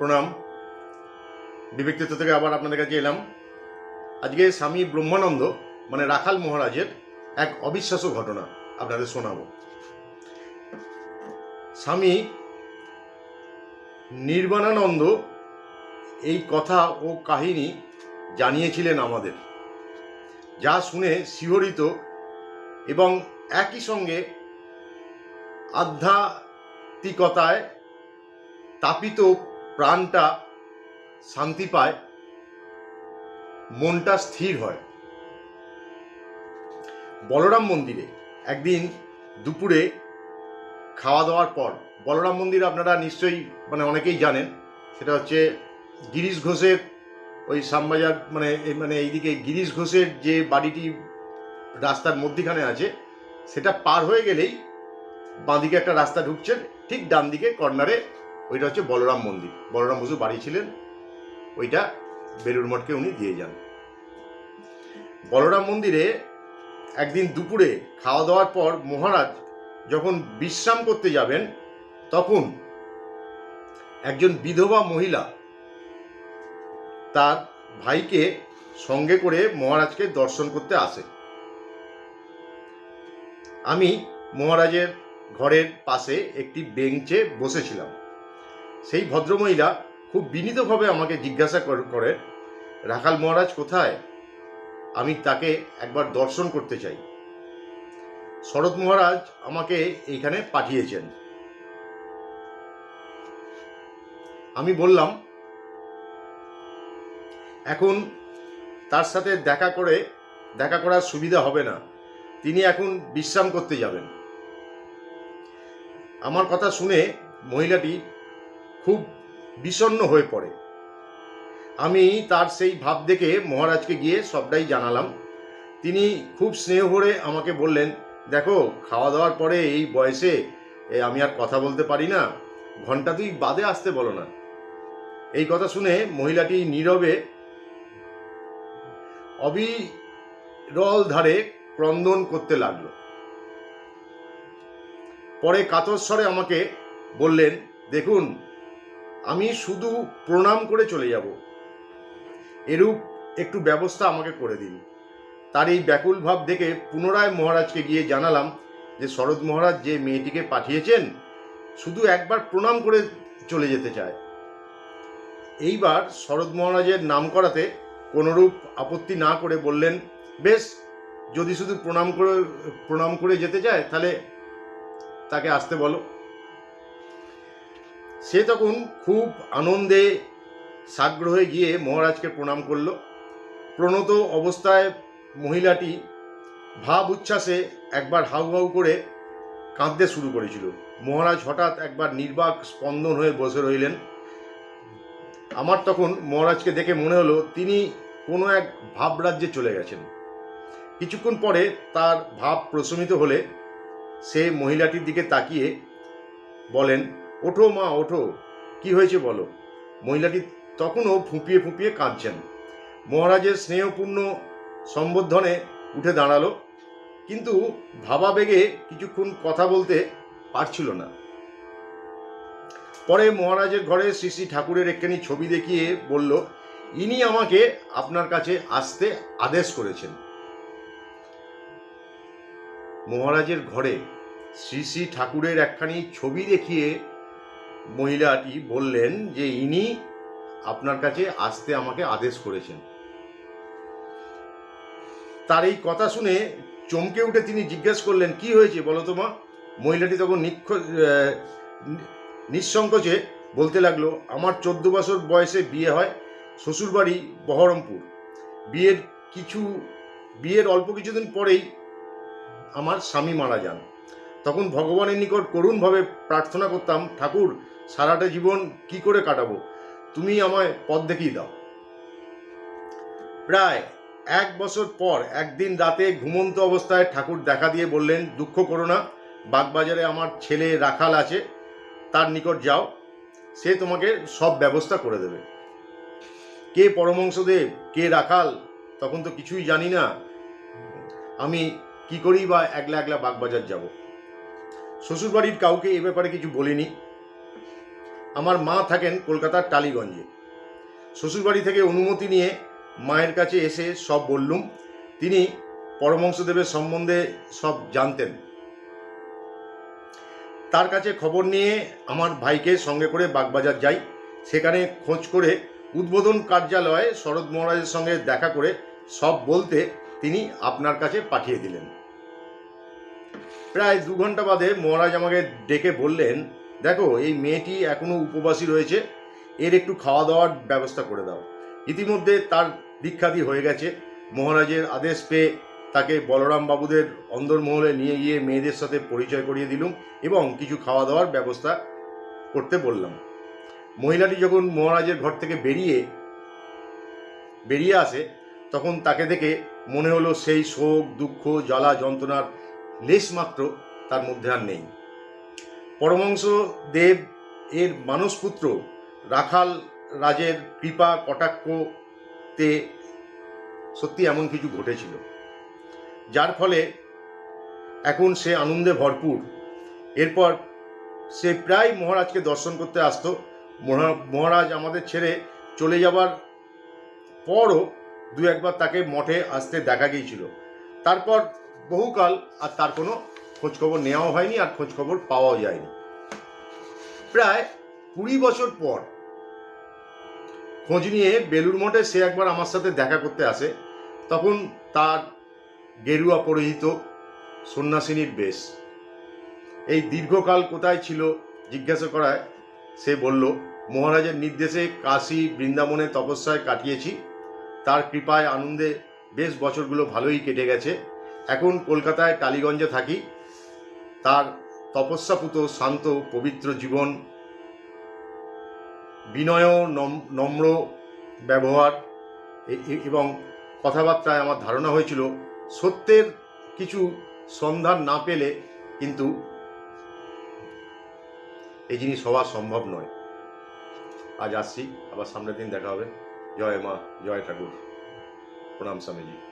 প্রণাম। বিবেক তীর্থ থেকে আবার আপনাদের কাছে এলাম। আজকে স্বামী ব্রহ্মানন্দ মানে রাখাল মহারাজের এক অবিশ্বাস্য ঘটনা আপনাদের শোনাবো। স্বামী নির্বাণানন্দ এই কথা ও কাহিনী জানিয়েছিলেন আমাদের, যা শুনে শিহরিত এবং একই সঙ্গে আধ্যাত্মিকতায় তাপিত প্রাণটা শান্তি পায়, মনটা স্থির হয়। বলরাম মন্দিরে একদিন দুপুরে খাওয়া দাওয়ার পর, বলরাম মন্দির আপনারা নিশ্চয়ই মানে অনেকেই জানেন, সেটা হচ্ছে গিরিশ ঘোষের ওই শ্যামবাজার মানে মানে এইদিকে গিরিশ ঘোষের যে বাড়িটি রাস্তার মধ্যিখানে আছে, সেটা পার হয়ে গেলেই বাঁদিকে একটা রাস্তা ঢুকছে, ঠিক ডান দিকে কর্নারে ওইটা হচ্ছে বলরাম মন্দির। বলরাম বসু বাড়ি ছিলেন। ওইটা বেলুর মঠকে উনি দিয়ে যান। বলরাম মন্দিরে একদিন দুপুরে খাওয়া দাওয়ার পর মহারাজ যখন বিশ্রাম করতে যাবেন, তখন একজন বিধবা মহিলা তার ভাইকে সঙ্গে করে মহারাজকে দর্শন করতে আসে আমি মহারাজের ঘরের পাশে একটি বেঞ্চে বসেছিলাম। সেই ভদ্রমহিলা খুব বিনীতভাবে আমাকে জিজ্ঞাসা কর- রাখাল মহারাজ কোথায়? আমি তাকে একবার দর্শন করতে চাই। শরৎ মহারাজ আমাকে এইখানে পাঠিয়েছেন। আমি বললাম, এখন তার সাথে দেখা করে, দেখা করার সুবিধা হবে না। তিনি এখন বিশ্রাম করতে যাবেন। আমার কথা শুনে মহিলাটি খুব বিষণ্ণ হয়ে পড়ে। আমি তার সেই ভাব দেখে মহারাজকে গিয়ে সবটাই জানালাম। তিনি খুব স্নেহ ভরে আমাকে বললেন, দেখো খাওয়া দাওয়ার পরে এই বয়সে আমি আর কথা বলতে পারি না। ঘণ্টা দুই বাদে আসতে বলো না। এই কথা শুনে মহিলাটি নীরবে অবিরল ধারে ক্রন্দন করতে লাগল। পরে কাতর স্বরে আমাকে বললেন, দেখুন আমি শুধু প্রণাম করে চলে যাব। এরূপ একটু ব্যবস্থা আমাকে করে দিন। তার এই ব্যাকুল ভাব দেখে পুনরায় মহারাজকে গিয়ে জানালাম যে শরৎ মহারাজ যে মেয়েটিকে পাঠিয়েছেন, শুধু একবার প্রণাম করে চলে যেতে চায়। এইবার শরৎ মহারাজের নাম করাতে কোনোরূপ আপত্তি না করে বললেন, বেশ, যদি শুধু প্রণাম করে প্রণাম করে যেতে চায়, তাহলে তাকে আসতে বলো। সে তখন খুব আনন্দে সাগ্রহে গিয়ে মহারাজকে প্রণাম করল। প্রণত অবস্থায় মহিলাটি ভাব উচ্ছ্বাসে একবার হাউ হাউ করে কাঁদতে শুরু করেছিল। মহারাজ হঠাৎ একবার নির্বাক স্পন্দন হয়ে বসে রইলেন। আমার তখন মহারাজকে দেখে মনে হলো তিনি কোনো এক ভাবরাজ্যে চলে গেছেন। কিছুক্ষণ পরে তার ভাব প্রশমিত হলে সে মহিলাটির দিকে তাকিয়ে বলেন ওঠো মা, ওঠো। কি হয়েছে বলো? মহিলাটি তখনও ফুঁপিয়ে ফুঁপিয়ে কাঁদছেন। মহারাজের স্নেহপূর্ণ সম্বোধনে উঠে দাঁড়াল, কিন্তু ভাবাবেগে কিছুক্ষণ কথা বলতে পারছিল না। পরে মহারাজের ঘরে শ্রী শ্রী ঠাকুরের একখানি ছবি দেখিয়ে বলল, ইনি আমাকে আপনার কাছে আসতে আদেশ করেছেন। মহারাজের ঘরে শ্রী শ্রী ঠাকুরের একখানি ছবি দেখিয়ে মহিলাটি বললেন যে ইনি আপনার কাছে আসতে আমাকে আদেশ করেছেন। তার এই কথা শুনে চমকে উঠে তিনি জিজ্ঞেস করলেন, কি হয়েছে বলো তো মা? মহিলাটি তখন নিক্ষ নিঃসংকোচে বলতে লাগল, আমার চোদ্দ বছর বয়সে বিয়ে হয় শ্বশুরবাড়ি বহরমপুর। বিয়ের কিছু, বিয়ের অল্প কিছুদিন পরেই আমার স্বামী মারা যান। তখন ভগবানের নিকট করুণভাবে প্রার্থনা করতাম, ঠাকুর, সারাটা জীবন কি করে কাটাবো? তুমি আমায় পথ দেখিয়ে দাও। প্রায় এক বছর পর একদিন রাতে ঘুমন্ত অবস্থায় ঠাকুর দেখা দিয়ে বললেন, দুঃখ করো না, বাগবাজারে আমার ছেলে রাখাল আছে, তার নিকট যাও, সে তোমাকে সব ব্যবস্থা করে দেবে। কে পরমংসদেব কে রাখাল, তখন তো কিছুই জানি না, আমি কি করি বা একলা একলা বাগবাজার যাব? শ্বশুরবাড়ির কাউকে এ ব্যাপারে কিছু বলিনি। আমার মা থাকেন কলকাতার টালিগঞ্জে। শ্বশুরবাড়ি থেকে অনুমতি নিয়ে মায়ের কাছে এসে সব বললুম। তিনি পরমংশদেবের সম্বন্ধে সব জানতেন। তার কাছে খবর নিয়ে আমার ভাইকে সঙ্গে করে বাগবাজার যাই। সেখানে খোঁজ করে উদ্বোধন কার্যালয়ে শরৎ মহারাজের সঙ্গে দেখা করে সব বলতে তিনি আপনার কাছে পাঠিয়ে দিলেন। প্রায় দু ঘণ্টা বাদে মহারাজ আমাকে ডেকে বললেন, দেখো, এই মেয়েটি এখনও উপবাসী রয়েছে, এর একটু খাওয়া দাওয়ার ব্যবস্থা করে দাও। ইতিমধ্যে তার দীক্ষাদি হয়ে গেছে। মহারাজের আদেশ পেয়ে তাকে বলরাম বাবুদের অন্দরমহলে নিয়ে গিয়ে মেয়েদের সাথে পরিচয় করিয়ে দিলুম এবং কিছু খাওয়া দাওয়ার ব্যবস্থা করতে বললাম। মহিলাটি যখন মহারাজের ঘর থেকে বেরিয়ে বেরিয়ে আসে, তখন তাকে দেখে মনে হলো সেই শোক, দুঃখ জ্বালা যন্ত্রণার লেশমাত্র তার মধ্যে আর নেই। পরমংশ দেব এর মানসপুত্র রাখাল রাজের কৃপা কটাক্ষতে সত্যি এমন কিছু ঘটেছিল, যার ফলে এখন সে আনন্দে ভরপুর। এরপর সে প্রায় মহারাজকে দর্শন করতে আসতো। মহা- মহারাজ আমাদের ছেড়ে চলে যাবার পরও দু একবার তাকে মঠে আসতে দেখা গিয়েছিল। তারপর বহুকাল আর তার কোনো খোঁজখবর নেওয়াও হয়নি আর খোঁজখবর পাওয়াও যায়নি। প্রায় কুড়ি বছর পর খোঁজ নিয়ে বেলুর মঠে সে একবার আমার সাথে দেখা করতে আসে। তখন তার গেরুয়া পরিহিত সন্ন্যাসিনীর বেশ। এই দীর্ঘকাল কোথায় ছিল জিজ্ঞাসা করায় সে বলল, মহারাজের নির্দেশে কাশী বৃন্দাবনে তপস্যায় কাটিয়েছি। তার কৃপায় আনন্দে বেশ বছরগুলো ভালোই কেটে গেছে। এখন কলকাতায় টালিগঞ্জে থাকি। তার তপস্যাপুত শান্ত পবিত্র জীবন, বিনয় নম- নম্র ব্যবহার এবং কথাবার্তায় আমার ধারণা হয়েছিল, সত্যের কিছু সন্ধান না পেলে কিন্তু এই জিনিস হওয়া সম্ভব নয়। আজ আসছি, আবার সামনের দিন দেখা হবে। জয় মা, জয় ঠাকুর। প্রণাম স্বামীজি।